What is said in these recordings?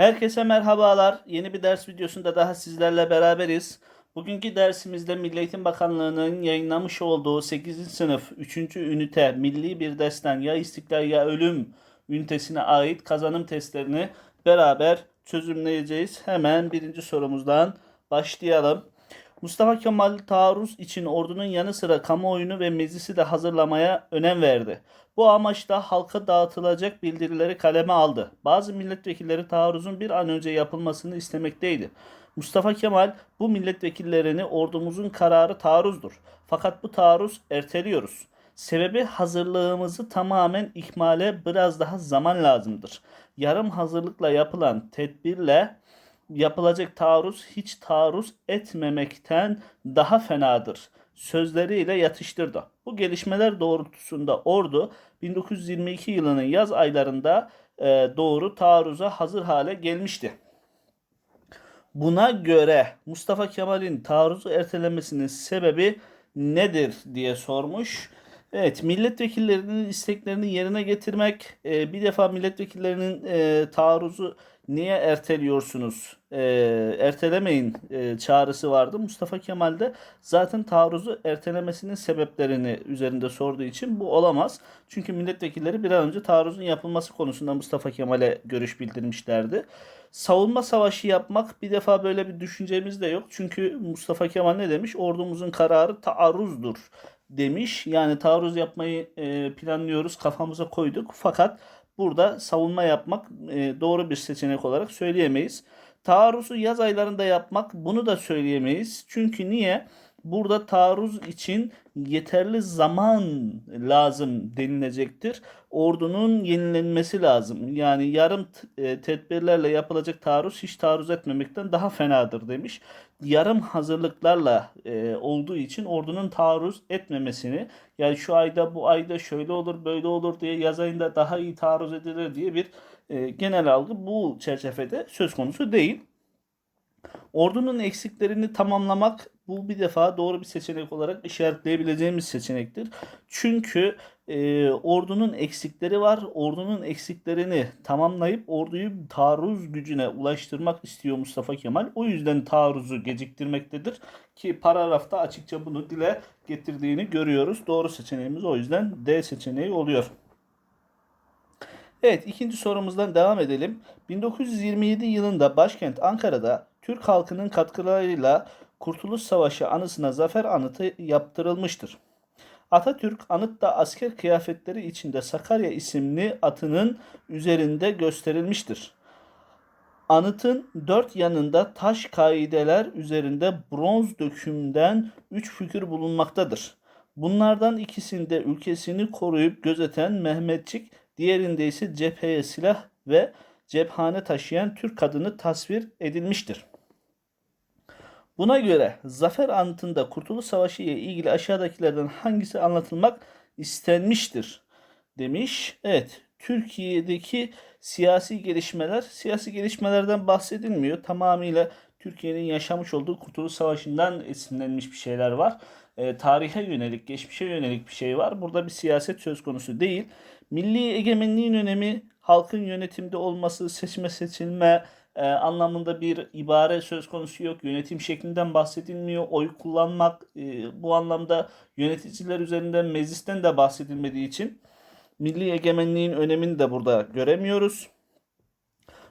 Herkese merhabalar. Yeni bir ders videosunda daha sizlerle beraberiz. Bugünkü dersimizde Milli Eğitim Bakanlığı'nın yayınlamış olduğu 8. sınıf 3. ünite Milli bir Destan ya İstiklal ya Ölüm ünitesine ait kazanım testlerini beraber çözümleyeceğiz. Hemen birinci sorumuzdan başlayalım. Mustafa Kemal taarruz için ordunun yanı sıra kamuoyunu ve meclisi de hazırlamaya önem verdi. Bu amaçla halka dağıtılacak bildirileri kaleme aldı. Bazı milletvekilleri taarruzun bir an önce yapılmasını istemekteydi. Mustafa Kemal bu milletvekillerini ordumuzun kararı taarruzdur. Fakat bu taarruz erteliyoruz. Sebebi hazırlığımızı tamamen ihmale biraz daha zaman lazımdır. Yarım hazırlıkla yapılan tedbirle yapılacak taarruz hiç taarruz etmemekten daha fenadır. Sözleriyle yatıştırdı. Bu gelişmeler doğrultusunda ordu 1922 yılının yaz aylarında e, doğru taarruza hazır hale gelmişti. Buna göre Mustafa Kemal'in taarruzu ertelemesinin sebebi nedir diye sormuş. Evet, milletvekillerinin isteklerini yerine getirmek, e, bir defa milletvekillerinin e, taarruzu niye erteliyorsunuz, e, ertelemeyin e, çağrısı vardı. Mustafa Kemal de zaten taarruzu ertelemesinin sebeplerini üzerinde sorduğu için bu olamaz. Çünkü milletvekilleri bir an önce taarruzun yapılması konusunda Mustafa Kemal'e görüş bildirmişlerdi. Savunma savaşı yapmak bir defa böyle bir düşüncemiz de yok. Çünkü Mustafa Kemal ne demiş? Ordumuzun kararı taarruzdur demiş. Yani taarruz yapmayı e, planlıyoruz, kafamıza koyduk. Fakat burada savunma yapmak e, doğru bir seçenek olarak söyleyemeyiz. Taarruzu yaz aylarında yapmak bunu da söyleyemeyiz. Çünkü niye? Burada taarruz için yeterli zaman lazım denilecektir. Ordunun yenilenmesi lazım. Yani yarım e, tedbirlerle yapılacak taarruz hiç taarruz etmemekten daha fenadır demiş. Yarım hazırlıklarla e, olduğu için ordunun taarruz etmemesini yani şu ayda bu ayda şöyle olur böyle olur diye yaz ayında daha iyi taarruz edilir diye bir e, genel algı bu çerçevede söz konusu değil. Ordunun eksiklerini tamamlamak bu bir defa doğru bir seçenek olarak işaretleyebileceğimiz seçenektir. Çünkü e, ordunun eksikleri var. Ordunun eksiklerini tamamlayıp orduyu taarruz gücüne ulaştırmak istiyor Mustafa Kemal. O yüzden taarruzu geciktirmektedir. Ki paragrafta açıkça bunu dile getirdiğini görüyoruz. Doğru seçeneğimiz o yüzden D seçeneği oluyor. Evet ikinci sorumuzdan devam edelim. 1927 yılında başkent Ankara'da Türk halkının katkılarıyla Kurtuluş Savaşı anısına zafer anıtı yaptırılmıştır. Atatürk anıtta asker kıyafetleri içinde Sakarya isimli atının üzerinde gösterilmiştir. Anıtın dört yanında taş kaideler üzerinde bronz dökümden üç figür bulunmaktadır. Bunlardan ikisinde ülkesini koruyup gözeten Mehmetçik, diğerinde ise cepheye silah ve cephane taşıyan Türk kadını tasvir edilmiştir. Buna göre zafer anıtında Kurtuluş Savaşı ile ilgili aşağıdakilerden hangisi anlatılmak istenmiştir demiş. Evet, Türkiye'deki siyasi gelişmeler, siyasi gelişmelerden bahsedilmiyor. Tamamıyla Türkiye'nin yaşamış olduğu Kurtuluş Savaşı'ndan esinlenmiş bir şeyler var. E, tarihe yönelik, geçmişe yönelik bir şey var. Burada bir siyaset söz konusu değil. Milli egemenliğin önemi, halkın yönetimde olması, seçme seçilme, e, anlamında bir ibare söz konusu yok. Yönetim şeklinden bahsedilmiyor. Oy kullanmak e, bu anlamda yöneticiler üzerinden meclisten de bahsedilmediği için milli egemenliğin önemini de burada göremiyoruz.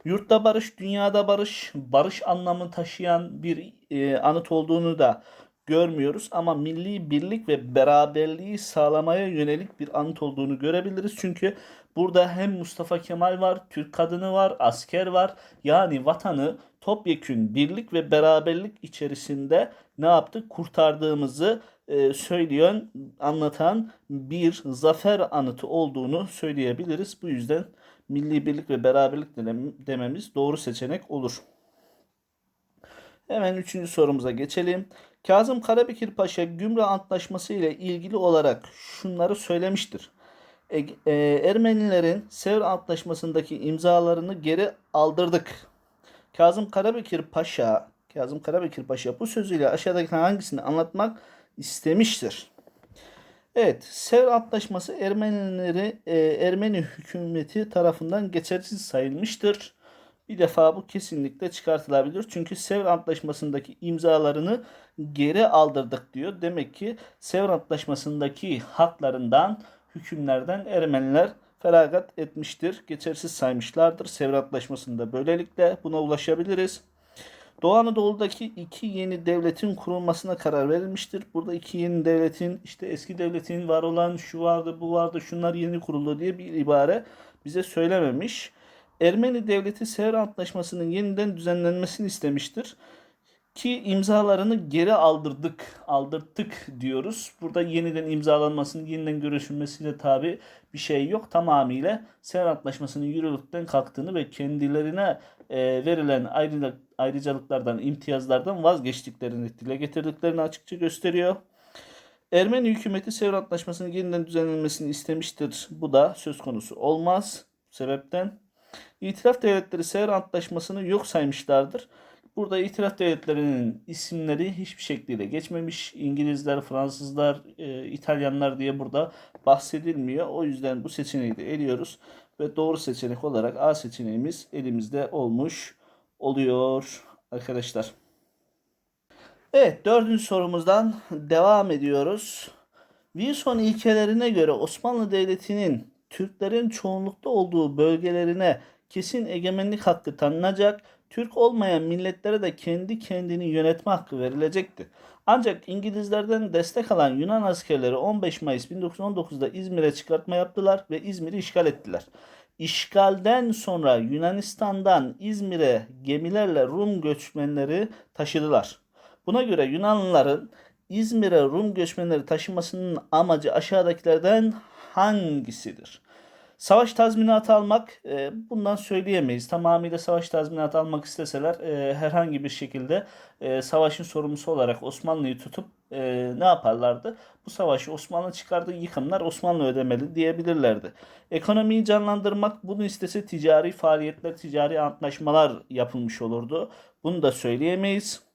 Yurtta barış, dünyada barış, barış anlamı taşıyan bir e, anıt olduğunu da görmüyoruz ama milli birlik ve beraberliği sağlamaya yönelik bir anıt olduğunu görebiliriz. Çünkü burada hem Mustafa Kemal var, Türk kadını var, asker var. Yani vatanı topyekün birlik ve beraberlik içerisinde ne yaptık? Kurtardığımızı e, söyleyen, anlatan bir zafer anıtı olduğunu söyleyebiliriz. Bu yüzden milli birlik ve beraberlik dememiz doğru seçenek olur. Hemen üçüncü sorumuza geçelim. Kazım Karabekir Paşa Gümrü Antlaşması ile ilgili olarak şunları söylemiştir. E, e, Ermenilerin Sevr Antlaşması'ndaki imzalarını geri aldırdık. Kazım Karabekir Paşa Kazım Karabekir Paşa bu sözüyle aşağıdaki hangisini anlatmak istemiştir? Evet, Sevr Antlaşması Ermenileri e, Ermeni hükümeti tarafından geçersiz sayılmıştır. Bir defa bu kesinlikle çıkartılabilir. Çünkü Sevr Antlaşması'ndaki imzalarını geri aldırdık diyor. Demek ki Sevr Antlaşması'ndaki haklarından, hükümlerden Ermeniler feragat etmiştir. Geçersiz saymışlardır. Sevr Antlaşması'nda böylelikle buna ulaşabiliriz. Doğu Anadolu'daki iki yeni devletin kurulmasına karar verilmiştir. Burada iki yeni devletin işte eski devletin var olan şu vardı bu vardı şunlar yeni kuruldu diye bir ibare bize söylememiş. Ermeni devleti Sevr Antlaşması'nın yeniden düzenlenmesini istemiştir. Ki imzalarını geri aldırdık, aldırttık diyoruz. Burada yeniden imzalanmasının, yeniden görüşülmesiyle tabi bir şey yok. Tamamıyla Sevr Antlaşması'nın yürürlükten kalktığını ve kendilerine e, verilen ayrı, ayrıcalıklardan, imtiyazlardan vazgeçtiklerini dile getirdiklerini açıkça gösteriyor. Ermeni hükümeti Sevr Antlaşması'nın yeniden düzenlenmesini istemiştir. Bu da söz konusu olmaz. Bu sebepten İtiraf devletleri Sevr Antlaşması'nı yok saymışlardır. Burada itiraf devletlerinin isimleri hiçbir şekilde geçmemiş. İngilizler, Fransızlar, e, İtalyanlar diye burada bahsedilmiyor. O yüzden bu seçeneği de eliyoruz. Ve doğru seçenek olarak A seçeneğimiz elimizde olmuş oluyor arkadaşlar. Evet dördüncü sorumuzdan devam ediyoruz. Wilson ilkelerine göre Osmanlı Devleti'nin Türklerin çoğunlukta olduğu bölgelerine kesin egemenlik hakkı tanınacak, Türk olmayan milletlere de kendi kendini yönetme hakkı verilecekti. Ancak İngilizlerden destek alan Yunan askerleri 15 Mayıs 1919'da İzmir'e çıkartma yaptılar ve İzmir'i işgal ettiler. İşgalden sonra Yunanistan'dan İzmir'e gemilerle Rum göçmenleri taşıdılar. Buna göre Yunanlıların İzmir'e Rum göçmenleri taşımasının amacı aşağıdakilerden hangisidir? Savaş tazminatı almak e, bundan söyleyemeyiz. Tamamıyla savaş tazminatı almak isteseler e, herhangi bir şekilde e, savaşın sorumlusu olarak Osmanlı'yı tutup e, ne yaparlardı? Bu savaşı Osmanlı çıkardığı yıkımlar Osmanlı ödemeli diyebilirlerdi. Ekonomiyi canlandırmak bunu istese ticari faaliyetler, ticari antlaşmalar yapılmış olurdu. Bunu da söyleyemeyiz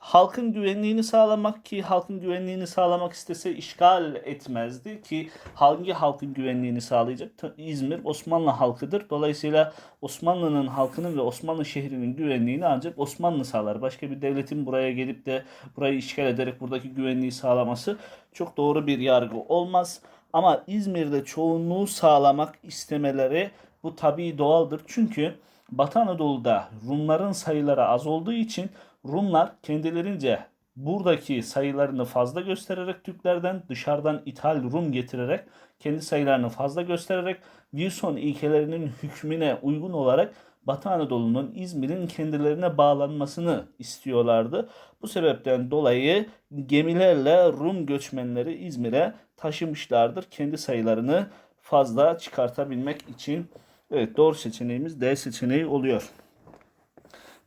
halkın güvenliğini sağlamak ki halkın güvenliğini sağlamak istese işgal etmezdi ki hangi halkın güvenliğini sağlayacak? İzmir Osmanlı halkıdır. Dolayısıyla Osmanlı'nın halkının ve Osmanlı şehrinin güvenliğini ancak Osmanlı sağlar. Başka bir devletin buraya gelip de burayı işgal ederek buradaki güvenliği sağlaması çok doğru bir yargı olmaz. Ama İzmir'de çoğunluğu sağlamak istemeleri bu tabii doğaldır. Çünkü Batı Anadolu'da Rumların sayıları az olduğu için Rumlar kendilerince buradaki sayılarını fazla göstererek Türklerden dışarıdan ithal Rum getirerek kendi sayılarını fazla göstererek Wilson ilkelerinin hükmüne uygun olarak Batı Anadolu'nun İzmir'in kendilerine bağlanmasını istiyorlardı. Bu sebepten dolayı gemilerle Rum göçmenleri İzmir'e taşımışlardır. Kendi sayılarını fazla çıkartabilmek için. Evet doğru seçeneğimiz D seçeneği oluyor.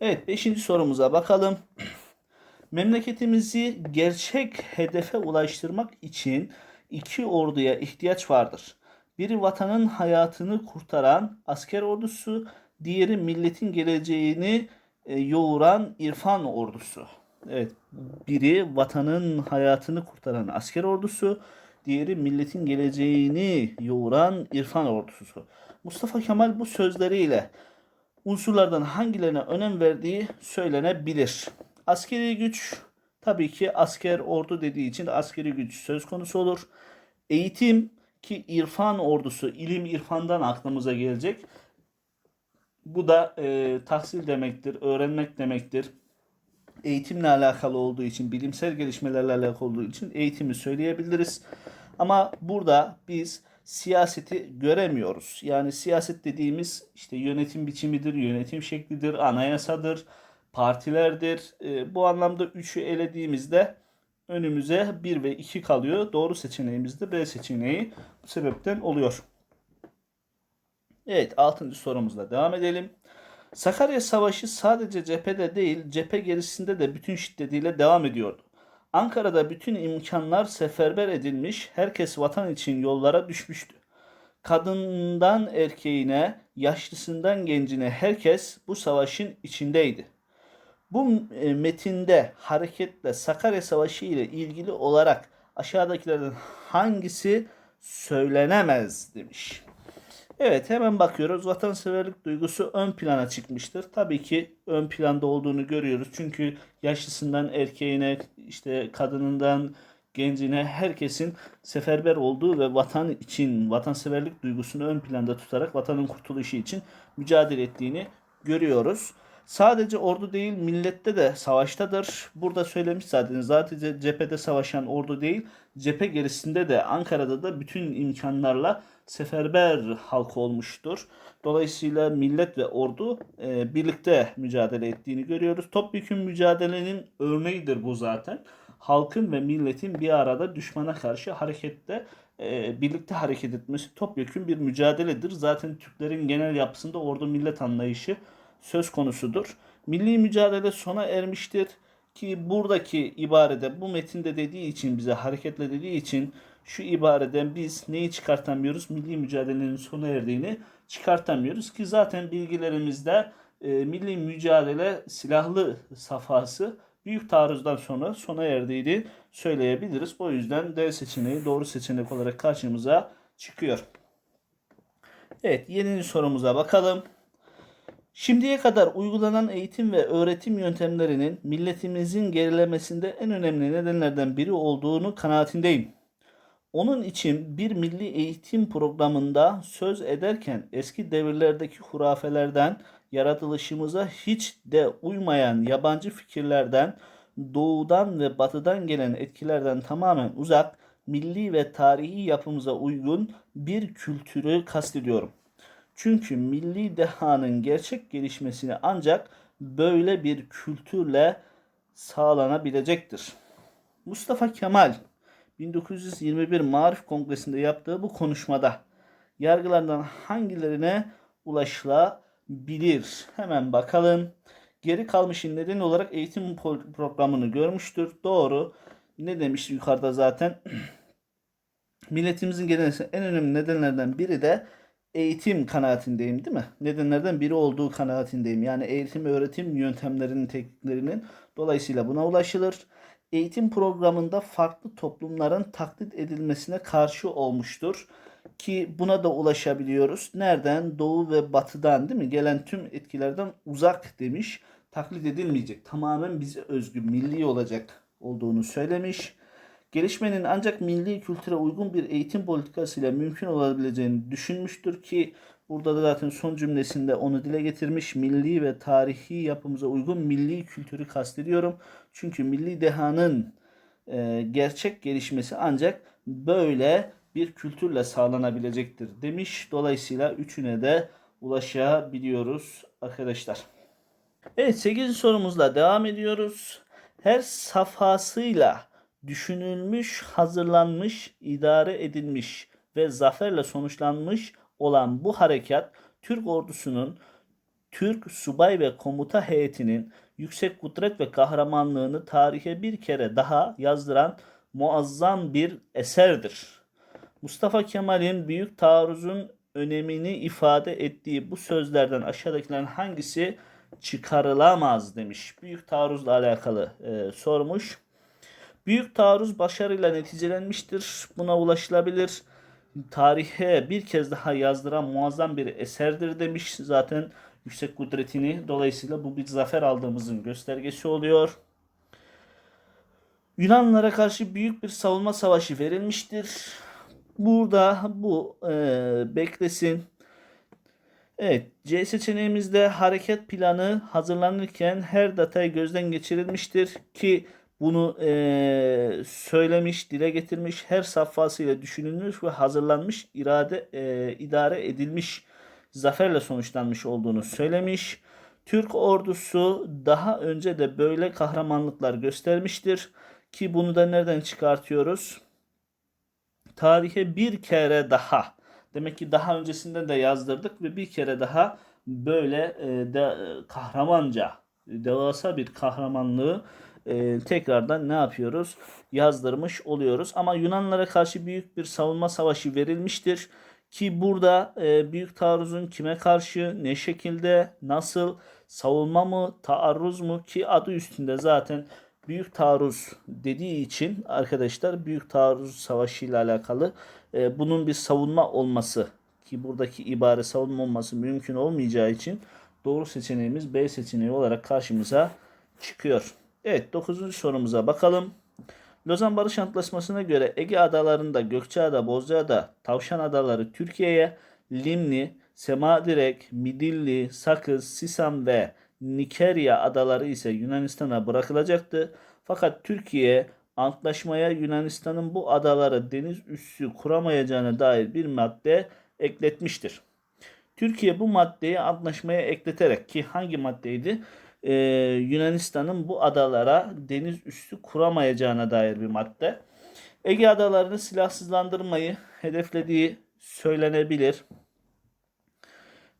Evet 5. sorumuza bakalım. Memleketimizi gerçek hedefe ulaştırmak için iki orduya ihtiyaç vardır. Biri vatanın hayatını kurtaran asker ordusu, diğeri milletin geleceğini e, yoğuran irfan ordusu. Evet, biri vatanın hayatını kurtaran asker ordusu, diğeri milletin geleceğini yoğuran irfan ordusu. Mustafa Kemal bu sözleriyle unsurlardan hangilerine önem verdiği söylenebilir. Askeri güç tabii ki asker ordu dediği için askeri güç söz konusu olur. Eğitim ki irfan ordusu, ilim irfandan aklımıza gelecek. Bu da e, tahsil demektir, öğrenmek demektir. Eğitimle alakalı olduğu için, bilimsel gelişmelerle alakalı olduğu için eğitimi söyleyebiliriz. Ama burada biz siyaseti göremiyoruz. Yani siyaset dediğimiz işte yönetim biçimidir, yönetim şeklidir, anayasadır, partilerdir. E, bu anlamda 3'ü elediğimizde önümüze 1 ve 2 kalıyor. Doğru seçeneğimiz de B seçeneği bu sebepten oluyor. Evet 6. sorumuzla devam edelim. Sakarya Savaşı sadece cephede değil cephe gerisinde de bütün şiddetiyle devam ediyordu. Ankara'da bütün imkanlar seferber edilmiş, herkes vatan için yollara düşmüştü. Kadından erkeğine, yaşlısından gencine herkes bu savaşın içindeydi. Bu e, metinde hareketle Sakarya Savaşı ile ilgili olarak aşağıdakilerden hangisi söylenemez demiş. Evet hemen bakıyoruz. Vatanseverlik duygusu ön plana çıkmıştır. Tabii ki ön planda olduğunu görüyoruz. Çünkü yaşlısından erkeğine, işte kadınından gencine herkesin seferber olduğu ve vatan için vatanseverlik duygusunu ön planda tutarak vatanın kurtuluşu için mücadele ettiğini görüyoruz. Sadece ordu değil millette de savaştadır. Burada söylemiş zaten zaten cephede savaşan ordu değil cephe gerisinde de Ankara'da da bütün imkanlarla seferber halk olmuştur. Dolayısıyla millet ve ordu e, birlikte mücadele ettiğini görüyoruz. Topyekun mücadelenin örneğidir bu zaten. Halkın ve milletin bir arada düşmana karşı harekette e, birlikte hareket etmesi topyekun bir mücadeledir. Zaten Türklerin genel yapısında ordu millet anlayışı söz konusudur. Milli mücadele sona ermiştir ki buradaki ibarede bu metinde dediği için bize hareketle dediği için şu ibareden biz neyi çıkartamıyoruz? Milli mücadelenin sona erdiğini çıkartamıyoruz ki zaten bilgilerimizde e, milli mücadele silahlı safhası büyük taarruzdan sonra sona erdiğini söyleyebiliriz. O yüzden D seçeneği doğru seçenek olarak karşımıza çıkıyor. Evet yeni sorumuza bakalım. Şimdiye kadar uygulanan eğitim ve öğretim yöntemlerinin milletimizin gerilemesinde en önemli nedenlerden biri olduğunu kanaatindeyim. Onun için bir milli eğitim programında söz ederken eski devirlerdeki hurafelerden, yaratılışımıza hiç de uymayan yabancı fikirlerden, doğudan ve batıdan gelen etkilerden tamamen uzak, milli ve tarihi yapımıza uygun bir kültürü kastediyorum. Çünkü milli dehanın gerçek gelişmesini ancak böyle bir kültürle sağlanabilecektir. Mustafa Kemal 1921 Marif Kongresi'nde yaptığı bu konuşmada yargılardan hangilerine ulaşılabilir? Hemen bakalım. Geri kalmışın nedeni olarak eğitim programını görmüştür. Doğru. Ne demiş yukarıda zaten? Milletimizin gelmesi en önemli nedenlerden biri de eğitim kanaatindeyim değil mi? Nedenlerden biri olduğu kanaatindeyim. Yani eğitim öğretim yöntemlerinin tekniklerinin dolayısıyla buna ulaşılır. Eğitim programında farklı toplumların taklit edilmesine karşı olmuştur. Ki buna da ulaşabiliyoruz. Nereden? Doğu ve batıdan değil mi? Gelen tüm etkilerden uzak demiş. Taklit edilmeyecek. Tamamen bize özgü, milli olacak olduğunu söylemiş. Gelişmenin ancak milli kültüre uygun bir eğitim politikasıyla mümkün olabileceğini düşünmüştür ki burada da zaten son cümlesinde onu dile getirmiş. Milli ve tarihi yapımıza uygun milli kültürü kastediyorum. Çünkü milli dehanın e, gerçek gelişmesi ancak böyle bir kültürle sağlanabilecektir demiş. Dolayısıyla üçüne de ulaşabiliyoruz arkadaşlar. Evet 8. sorumuzla devam ediyoruz. Her safhasıyla düşünülmüş, hazırlanmış, idare edilmiş ve zaferle sonuçlanmış olan bu harekat Türk ordusunun Türk subay ve komuta heyetinin yüksek kudret ve kahramanlığını tarihe bir kere daha yazdıran muazzam bir eserdir. Mustafa Kemal'in büyük taarruzun önemini ifade ettiği bu sözlerden aşağıdakilerin hangisi çıkarılamaz demiş. Büyük taarruzla alakalı e, sormuş. Büyük taarruz başarıyla neticelenmiştir. Buna ulaşılabilir. Tarihe bir kez daha yazdıran muazzam bir eserdir demiş. Zaten yüksek kudretini dolayısıyla bu bir zafer aldığımızın göstergesi oluyor. Yunanlara karşı büyük bir savunma savaşı verilmiştir. Burada bu e, beklesin. Evet, C seçeneğimizde hareket planı hazırlanırken her detay gözden geçirilmiştir ki bunu e, söylemiş, dile getirmiş, her safhasıyla düşünülmüş ve hazırlanmış, irade e, idare edilmiş, zaferle sonuçlanmış olduğunu söylemiş. Türk ordusu daha önce de böyle kahramanlıklar göstermiştir ki bunu da nereden çıkartıyoruz? Tarihe bir kere daha. Demek ki daha öncesinde de yazdırdık ve bir kere daha böyle e, de, kahramanca, devasa bir kahramanlığı e, tekrardan ne yapıyoruz? Yazdırmış oluyoruz. Ama Yunanlara karşı büyük bir savunma savaşı verilmiştir. Ki burada e, büyük taarruzun kime karşı, ne şekilde, nasıl, savunma mı, taarruz mu ki adı üstünde zaten büyük taarruz dediği için arkadaşlar büyük taarruz savaşı ile alakalı e, bunun bir savunma olması ki buradaki ibare savunma olması mümkün olmayacağı için doğru seçeneğimiz B seçeneği olarak karşımıza çıkıyor. Evet 9. sorumuza bakalım. Lozan Barış Antlaşması'na göre Ege adalarında Gökçeada, Bozcaada, Tavşan Adaları Türkiye'ye, Limni, Semadirek, Midilli, Sakız, Sisam ve Nikerya adaları ise Yunanistan'a bırakılacaktı. Fakat Türkiye antlaşmaya Yunanistan'ın bu adaları deniz üssü kuramayacağına dair bir madde ekletmiştir. Türkiye bu maddeyi antlaşmaya ekleterek ki hangi maddeydi? Ee, Yunanistan'ın bu adalara deniz üssü kuramayacağına dair bir madde. Ege adalarını silahsızlandırmayı hedeflediği söylenebilir.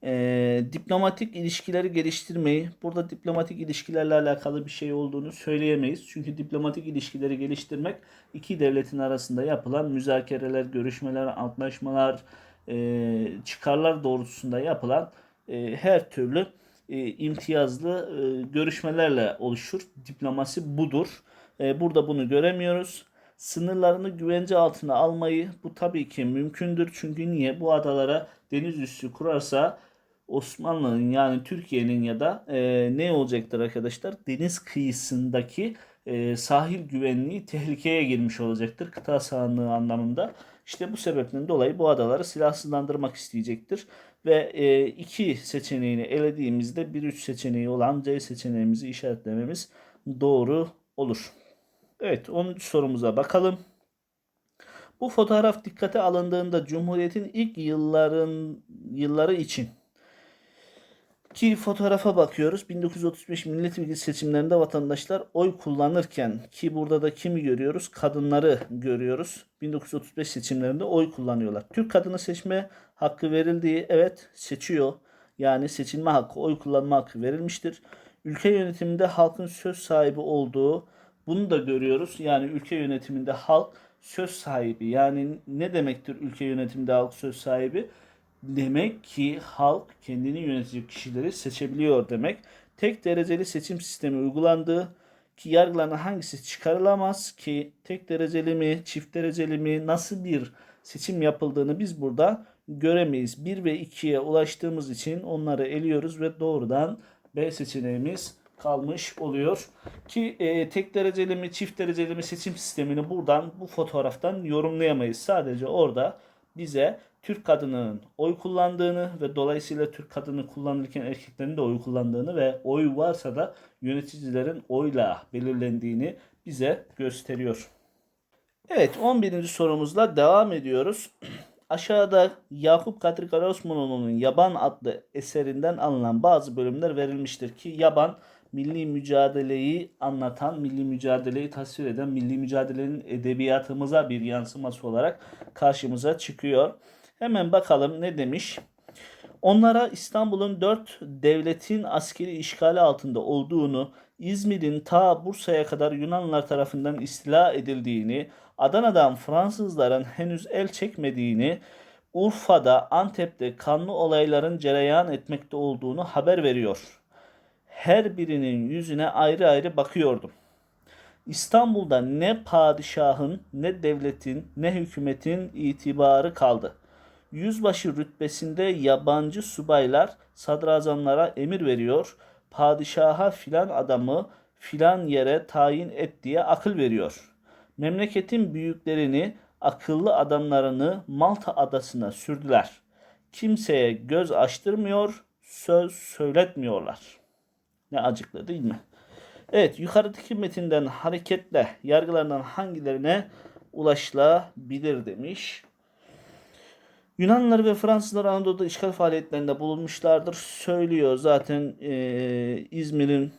Ee, diplomatik ilişkileri geliştirmeyi, burada diplomatik ilişkilerle alakalı bir şey olduğunu söyleyemeyiz. Çünkü diplomatik ilişkileri geliştirmek iki devletin arasında yapılan müzakereler, görüşmeler, antlaşmalar, e, çıkarlar doğrultusunda yapılan e, her türlü e, imtiyazlı e, görüşmelerle oluşur. Diplomasi budur. E, burada bunu göremiyoruz. Sınırlarını güvence altına almayı bu tabii ki mümkündür. Çünkü niye? Bu adalara deniz üssü kurarsa Osmanlı'nın yani Türkiye'nin ya da e, ne olacaktır arkadaşlar? Deniz kıyısındaki e, sahil güvenliği tehlikeye girmiş olacaktır. Kıta sahanlığı anlamında. İşte bu sebepten dolayı bu adaları silahsızlandırmak isteyecektir. Ve e, iki seçeneğini elediğimizde bir üç seçeneği olan C seçeneğimizi işaretlememiz doğru olur. Evet 10. sorumuza bakalım. Bu fotoğraf dikkate alındığında Cumhuriyet'in ilk yılların yılları için ki fotoğrafa bakıyoruz. 1935 milletvekili seçimlerinde vatandaşlar oy kullanırken ki burada da kimi görüyoruz? Kadınları görüyoruz. 1935 seçimlerinde oy kullanıyorlar. Türk kadını seçme hakkı verildiği evet seçiyor. Yani seçilme hakkı, oy kullanma hakkı verilmiştir. Ülke yönetiminde halkın söz sahibi olduğu bunu da görüyoruz. Yani ülke yönetiminde halk söz sahibi. Yani ne demektir ülke yönetiminde halk söz sahibi? Demek ki halk kendini yönetecek kişileri seçebiliyor demek. Tek dereceli seçim sistemi uygulandığı ki yargılanan hangisi çıkarılamaz ki tek dereceli mi, çift dereceli mi, nasıl bir seçim yapıldığını biz burada göremeyiz. 1 ve 2'ye ulaştığımız için onları eliyoruz ve doğrudan B seçeneğimiz kalmış oluyor. Ki e, tek dereceli mi, çift dereceli mi seçim sistemini buradan bu fotoğraftan yorumlayamayız. Sadece orada bize Türk kadının oy kullandığını ve dolayısıyla Türk kadını kullanırken erkeklerin de oy kullandığını ve oy varsa da yöneticilerin oyla belirlendiğini bize gösteriyor. Evet 11. sorumuzla devam ediyoruz. Aşağıda Yakup Kadri Karaosmanoğlu'nun Yaban adlı eserinden alınan bazı bölümler verilmiştir ki Yaban milli mücadeleyi anlatan, milli mücadeleyi tasvir eden, milli mücadelenin edebiyatımıza bir yansıması olarak karşımıza çıkıyor. Hemen bakalım ne demiş. Onlara İstanbul'un dört devletin askeri işgali altında olduğunu, İzmir'in ta Bursa'ya kadar Yunanlılar tarafından istila edildiğini, Adana'dan Fransızların henüz el çekmediğini, Urfa'da, Antep'te kanlı olayların cereyan etmekte olduğunu haber veriyor. Her birinin yüzüne ayrı ayrı bakıyordum. İstanbul'da ne padişahın, ne devletin, ne hükümetin itibarı kaldı. Yüzbaşı rütbesinde yabancı subaylar sadrazamlara emir veriyor. Padişaha filan adamı filan yere tayin et diye akıl veriyor. Memleketin büyüklerini, akıllı adamlarını Malta adasına sürdüler. Kimseye göz açtırmıyor, söz söyletmiyorlar. Ne acıklı değil mi? Evet yukarıdaki metinden hareketle yargılarından hangilerine ulaşılabilir demiş. Yunanlılar ve Fransızlar Anadolu'da işgal faaliyetlerinde bulunmuşlardır. Söylüyor zaten e, İzmir'in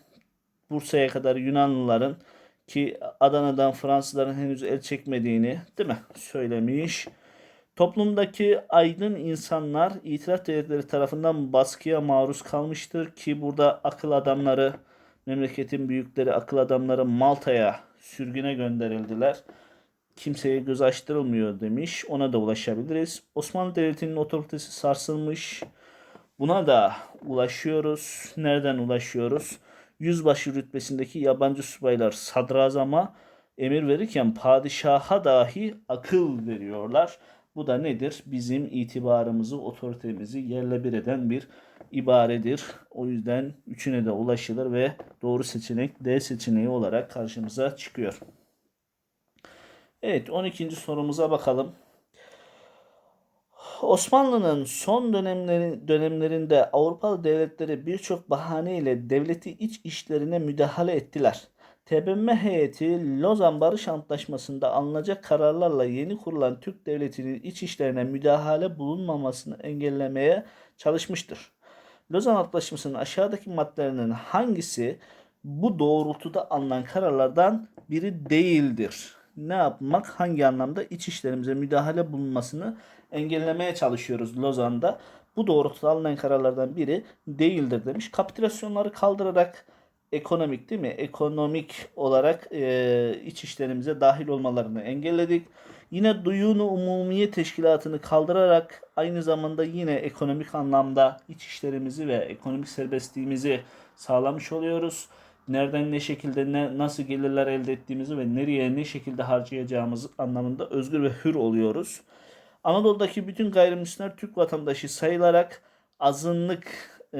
Bursa'ya kadar Yunanlıların ki Adana'dan Fransızların henüz el çekmediğini değil mi söylemiş. Toplumdaki aydın insanlar itiraf devletleri tarafından baskıya maruz kalmıştır ki burada akıl adamları, memleketin büyükleri akıl adamları Malta'ya sürgüne gönderildiler kimseye göz açtırılmıyor demiş. Ona da ulaşabiliriz. Osmanlı Devleti'nin otoritesi sarsılmış. Buna da ulaşıyoruz. Nereden ulaşıyoruz? Yüzbaşı rütbesindeki yabancı subaylar sadrazama emir verirken padişaha dahi akıl veriyorlar. Bu da nedir? Bizim itibarımızı, otoritemizi yerle bir eden bir ibaredir. O yüzden üçüne de ulaşılır ve doğru seçenek D seçeneği olarak karşımıza çıkıyor. Evet 12. sorumuza bakalım. Osmanlı'nın son dönemleri, dönemlerinde Avrupalı devletleri birçok bahaneyle devleti iç işlerine müdahale ettiler. TBMM heyeti Lozan Barış Antlaşması'nda alınacak kararlarla yeni kurulan Türk devletinin iç işlerine müdahale bulunmamasını engellemeye çalışmıştır. Lozan Antlaşması'nın aşağıdaki maddelerinin hangisi bu doğrultuda alınan kararlardan biri değildir? Ne yapmak? Hangi anlamda iç işlerimize müdahale bulunmasını engellemeye çalışıyoruz Lozan'da. Bu doğrultuda alınan kararlardan biri değildir demiş. Kapitülasyonları kaldırarak ekonomik değil mi? Ekonomik olarak e, iç işlerimize dahil olmalarını engelledik. Yine duyunu umumiye teşkilatını kaldırarak aynı zamanda yine ekonomik anlamda iç işlerimizi ve ekonomik serbestliğimizi sağlamış oluyoruz. Nereden ne şekilde ne nasıl gelirler elde ettiğimizi ve nereye ne şekilde harcayacağımız anlamında özgür ve hür oluyoruz. Anadolu'daki bütün gayrimüslimler Türk vatandaşı sayılarak azınlık e,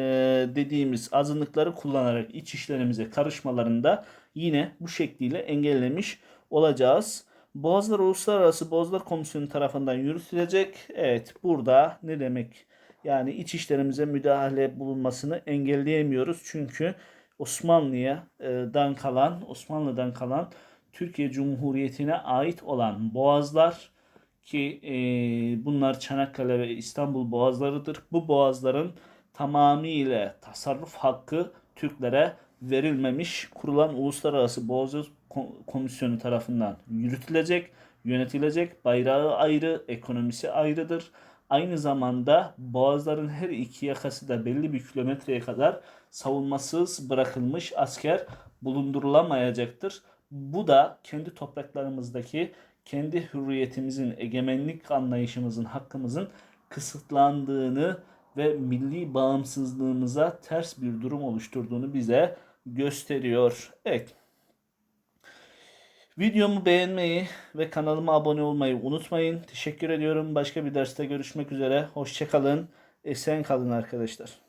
dediğimiz azınlıkları kullanarak iç işlerimize karışmalarında yine bu şekliyle engellemiş olacağız. Boğazlar Uluslararası Boğazlar Komisyonu tarafından yürütülecek. Evet burada ne demek? Yani iç işlerimize müdahale bulunmasını engelleyemiyoruz. Çünkü Osmanlı'dan kalan, Osmanlı'dan kalan Türkiye Cumhuriyeti'ne ait olan boğazlar ki e, bunlar Çanakkale ve İstanbul boğazlarıdır. Bu boğazların tamamıyla tasarruf hakkı Türklere verilmemiş. Kurulan Uluslararası Boğaz Komisyonu tarafından yürütülecek, yönetilecek. Bayrağı ayrı, ekonomisi ayrıdır. Aynı zamanda boğazların her iki yakası da belli bir kilometreye kadar savunmasız bırakılmış asker bulundurulamayacaktır. Bu da kendi topraklarımızdaki kendi hürriyetimizin, egemenlik anlayışımızın, hakkımızın kısıtlandığını ve milli bağımsızlığımıza ters bir durum oluşturduğunu bize gösteriyor. Evet. Videomu beğenmeyi ve kanalıma abone olmayı unutmayın. Teşekkür ediyorum. Başka bir derste görüşmek üzere. Hoşçakalın. Esen kalın arkadaşlar.